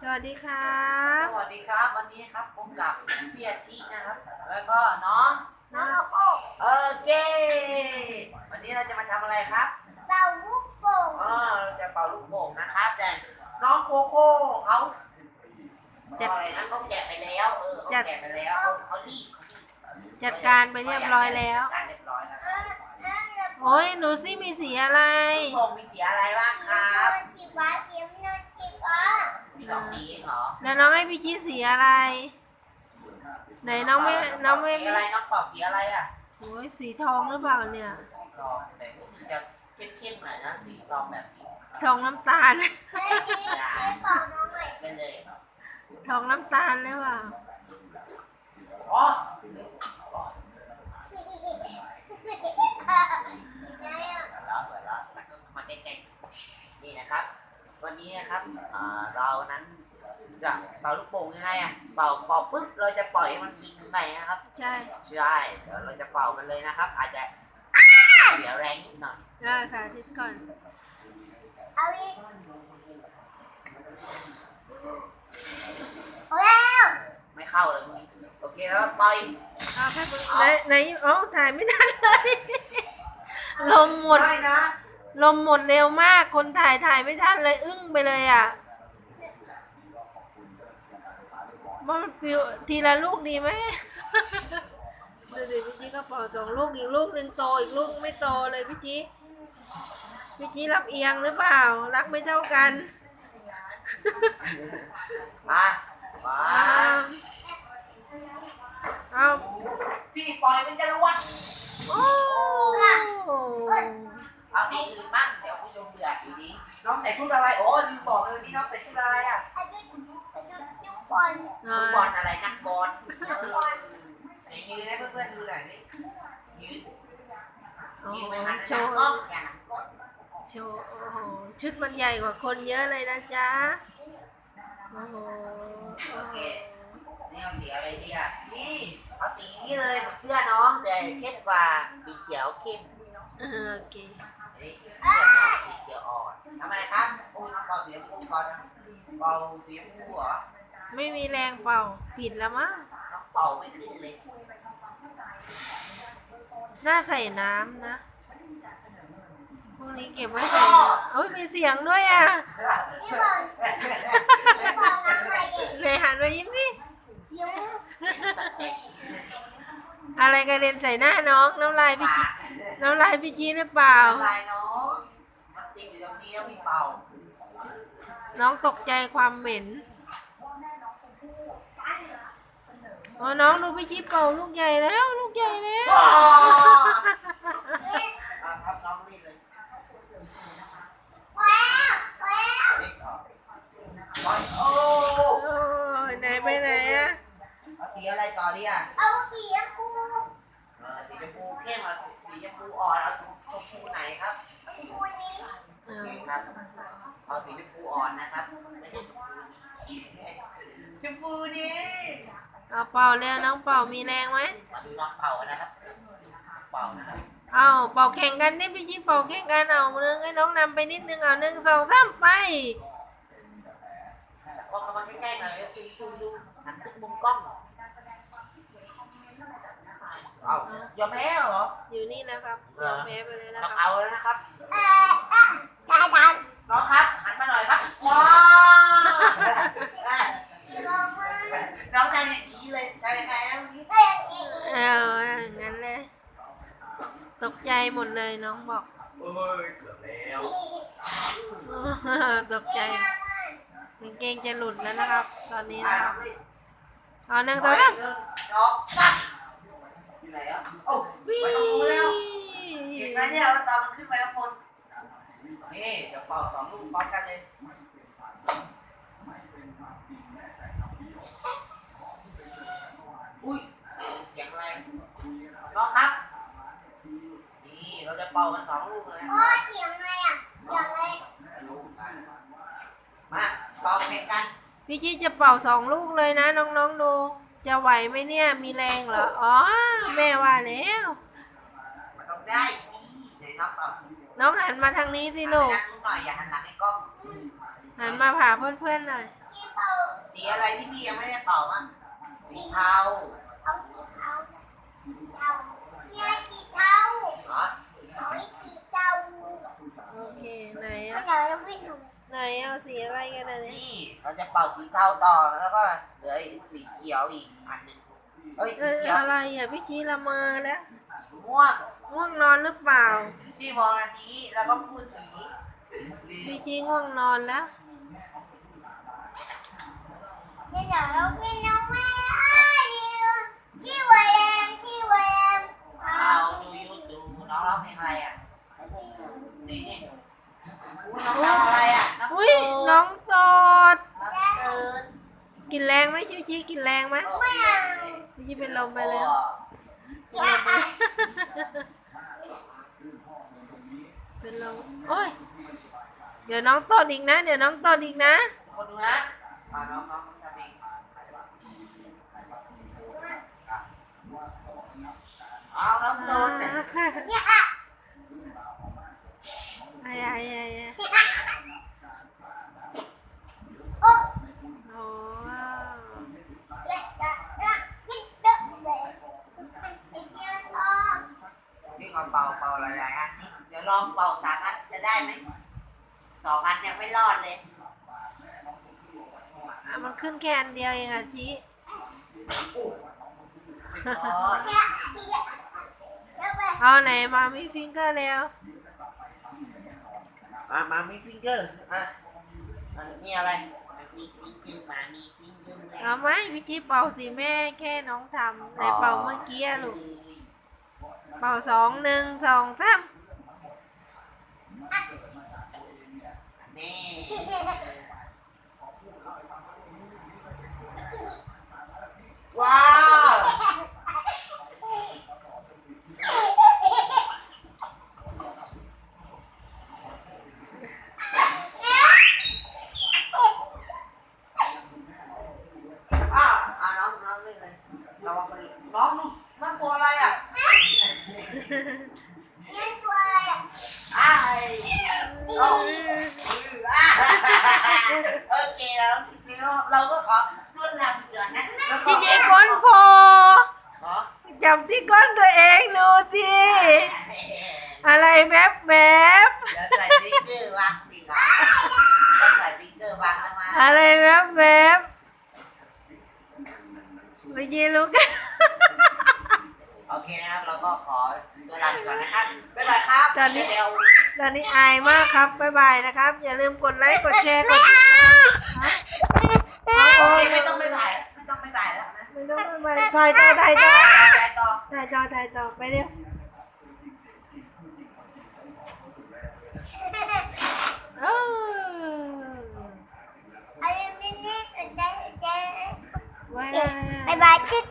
สวัสดีครับสวัสดีครับ วันนี้ครับพบกับพี่อาชีนะครับ แล้วก็น้องน้องโอ้โอเค วันนี้เราจะมาทำอะไรครับเป่าลูกโป่งอ๋อเราจะเป่าลูกโป่งนะครับแต่น้องโคโค่เขาจัดอะไรนะเขาแกะไปแล้วเออเขาจัดแกะไปแล้วเขาเขารีบจัดการไปเรียบร้อยแล้วจัดการเรียบร้อยแล้วเออเออโอ้ยหนูซิมีสีอะไรลูกโป่งมีสีอะไรบ้างครับสีฟ้าสีน้ำเงินสีฟ้ามี สองสีเองเหรอแล้วน้องให้พี่ชี้สีอะไร ไหนน้องไม่น้องไม่สีอะไรน้องเป่าสีอะไรอะโอ้ยสีทองหรือเปล่าเนี่ยสีทองแต่รู้สึกจะเข้มๆหน่อยนะสีทองแบบนี้ทองน้ำตาลเฮ้ยเฮ้ยบอกน้องหน่อยเป็นเลยทองน้ำตาลหรือเปล่าอ๋อได้อะเปิดแล้วเปิดแล้วแล้วก็มาใกล้ๆนี่นะครับ วันนี้นะครับอ่าเรานั้นจะเป่าลูกโป่งยังไงอะเป่าเป่าปุ๊บเราจะปล่อยให้มันบินขึ้นไปนะครับ ใช่ใช่เดี๋ยวเราจะเป่ามันเลยนะครับ อาจจะเสียแรงนิดหน่อยอ่าสาธิตก่อนเอาอีกเอาแล้วไม่เข้าเลยมึงโอเคแล้วปล่อยเอาแค่มึงไหนไหนเอ้าถ่ายไม่ทันเลยลมหมดได้นะ ลมหมดเร็วมาก คนถ่ายถ่ายไม่ทันเลยอึ้งไปเลยอะว่ามันปิวทีละลูกดีไหมดูดิพี่จีก็เป่าสองลูกอีกลูกหนึ่งโตอีกลูกไม่โตเลยพี่จีพี่จีรับเอียงหรือเปล่า รักไม่เท่ากันมามาเอาเอาที่ปล่อยมันจะรวด โอ้ เอาสีอื่นบ้างเดี๋ยวผู้ชมเบื่อทีนี้ น้องใส่ชุดอะไรโอ้ลืมบอกเลยวันนี้น้องใส่ชุดอะไรอะเอาด้วยเอาด้วยลูกบอลลูกบอลอะไรนักบอลไหนยืนให้เพื่อนๆดูหน่อยนี่ยืนโอ้ยืนโหไปหันโชหน้าว์กล้องอย่าหันกล้องโชว์โอ้โหชุดมันใหญ่กว่าคนเยอะเลยนะจ๊ะ โอ้โหโอเคนี่เอาสีอะไรดีอะนี่เอาสีนี้เลยเหมือนเสื้อน้องแต่เข้มกว่าสีเขียวเข้มเออโอเค นี่เสื้อน้องสีเขียวอ่อน ทำไมครับอู้น้องเป่าสีชมพูก่อนนะเป่าสีชมพูเหรอไม่มีแรงเป่า ผิดแล้วมั้งน้องเป่าไม่ขึ้นเลยน่าใส่น้ำนะ พวกนี้เก็บไว้ใส่โอ้ยมีเสียงด้วยอะพี่บอลพี่บอลน้ำอะไรอีกเลยหันมายิ้มดิยิ้มสัใจอะไรกระเด็นใส่หน้าน้อง น้ำลายพี่จีน้ำลายพี่จีหรือเปล่าทำลายน้อง มันติดอยู่ตรงนี้แล้วมีเป่าน้องตกใจความเหม็นโอ้น้องดูพี่จีเป่าลูกใหญ่แล้ว ลูกใหญ่แล้วอะครับน้องนี่เลย พอแล้วพอแล้ว เล็กออกบอลโอ้ โอ้ยไหนไปไหนอะ เอาสีอะไรต่อดีอะ เอาสีชมพู เออสีชมพูเข้มอะสีชมพูอ่อนเอาชมพูไหนครับ ชมพูนี้ เออ ครับ เอาสีชมพูอ่อนนะครับ ไม่ใช่ชมพูนี้ชมพูนี้ เอาเป่าแล้วน้องเป่ามีแรงไหมมาดูน้องเป่านะครับเป่านะครับเอาเป่าแข่งกันนี่พี่จีเป่าแข่งกันเอาหนึ่งให้น้องนำไปนิดนึงเอาหนึ่งสองสามไปกล้องเข้ามาใกล้ๆหน่อยแล้วซูมซูมดูหันตึกมุมกล้องเอายอมแพ้เหรออยู่นี่แล้วครับยอมแพ้ไปเลยนะต้องครับเอาแล้วนะครับเอ่อเอ่อจาดันน้องครับหันมาหน่อยครับว้าว ลองมา น้องใจอย่างนี้เลยใจยังไงนะวันนี้ เอ้ยเอ้ย เอองั้นเลย ตกใจ หมดเลยน้องบอกโอ้ยเกือบแล้วตกใจกางเกงจะหลุดแล้วนะครับ ตอนนี้อะนะครับน้องนี่เอาหนึ่งหสองนึ่สามงสองสามอยู่ไหนอะโอ้วิไปตรงนู้นแล้วเห็นไหมเนี่ยมันตอนมันขึ้นไปข้างบนนี่จะเป่าสองลูกพร้อมกันเลย อุ้ยเสียงอะไรน้องครับ นี่เราจะเป่ากันสองลูกเลย โอ้ยเสียงอะไรอะเสียงอะไร มาเป่าแข่ง กันพี่จีจะเป่าสองลูกเลยนะน้องๆดูจะไหวไหมเนี่ยมีแรงเหรออ๋อแม่ว่าแล้วมันต้องได้สิเดี๋ยวน้องเป่าน้องหันมาทางนี้สิลูกหันไปทางนู้นหน่อยอย่าหันหลังให้กล้องหันมาหาเพื่อนๆหน่อยกี่เป่าสีอะไรที่พี่ยังไม่ได้เป่ามั้งสีเทาเอากี่เท้ากี่เท้าเนี่ยกี่เท้าเหรอเอาอีกกี่เท้าโอเคไหนไม่อะเอาแล้ว ไม่ถูกไหนเอาสีอะไรกันนะเนี่ยนี่เราจะเป่าสีเทาต่อแล้วก็เหลืออีกสีเขียวอีกอันหนึ่งเอ้ยเอสีอเขียวอะไรอะพี่จีละเมอแล้วม่วงง่วงนอนหรือเปล่า ที่มองอันนี้แล้วก็พูดสีพี่จีง่วงนอนแล้วเนี่ยเดี๋ยวเราไม่น้องแม่ชื่อวเองชื่อวเองเอาดูยูทูบน้องร้องเพลงอะไรอะนี่นี่อุ๊ยน้องร้องอะไรอะ รงไหมชิวจีกินแรงไหมไม่เอาพี่จีเป็นลมไปแล้วอย่าเอาเป็นลมโอ้ยเดี๋ยวน้องตอดอีกนะ เดี๋ยวน้องตอดอีกนะคนดูนะมาน้องน้องทำเองเอาน้องโดนแต่ เนี่ยอะ ไอ้ไอ้ไอ้ไอ้ โอ้ โอ้ เด็กอะอะพี่เด็กเลยไอ้เจ้าทอง พี่ขอเป่าเป่าหลายๆอันนี่เดี๋ยวล องเป่าสามอันจะได้ไหมสองอันยังไม่รอดเลย อะมันขึ้นแค่อันเดียวเองอะจีอ๋อเนี่ยเนี่ยเดี๋ยวไปเอาไหนมามีฟิงเกอร์แล้ว มามามีฟิงเกอร์อะอะนี่อะไรมีฟิงเกอร์มามีฟิงเกอร์เอาไหมพี่จีเป่าสิแม่แค่น้องทำไหนเป่าเมื่อกี้อะลูก เป่าสองหนึ่งสองสาม นี่ ว้าว อะอะน้องน้องเล่นเลยระวังมันน้องลูกน้องตัวอะไรอะเนี่ยตัวอะไรอะ อ้ายโอ้อะโอเคแล้วทีนี้ เราก็ขอต้อนรับก่อนนะจีจีก้นโพเนาะจับที่ก้นตัวเองดูสิอะไรแวบแวบเดี๋ยวใส่ติ๊กเกอร์วางดีกว่าต้องใส่ติ๊กเกอร์วางเข้ามาอะไรแวบแวบไปยีลูกโอเคนะครับเราก็ขอตัวลาไปก่อนนะครับบ๊ายบายครับตอนนี้เดี๋ยวตอนนี้อายมากครับบ๊ายบายนะครับ อย่าลืมกดไลค์กดแชร์กดโอเค ไม่ต้องไม่ถ่าย ไม่ต้องไม่ถ่ายแล้วนะไม่ต้องบ๊ายบายถ่ายต่อถ่ายต่อไปต่อถ่ายต่อถ่ายต่อไปเร็วเอออะไรไม่นี่ก็ได้ได้ไว้บ๊ายบายชิด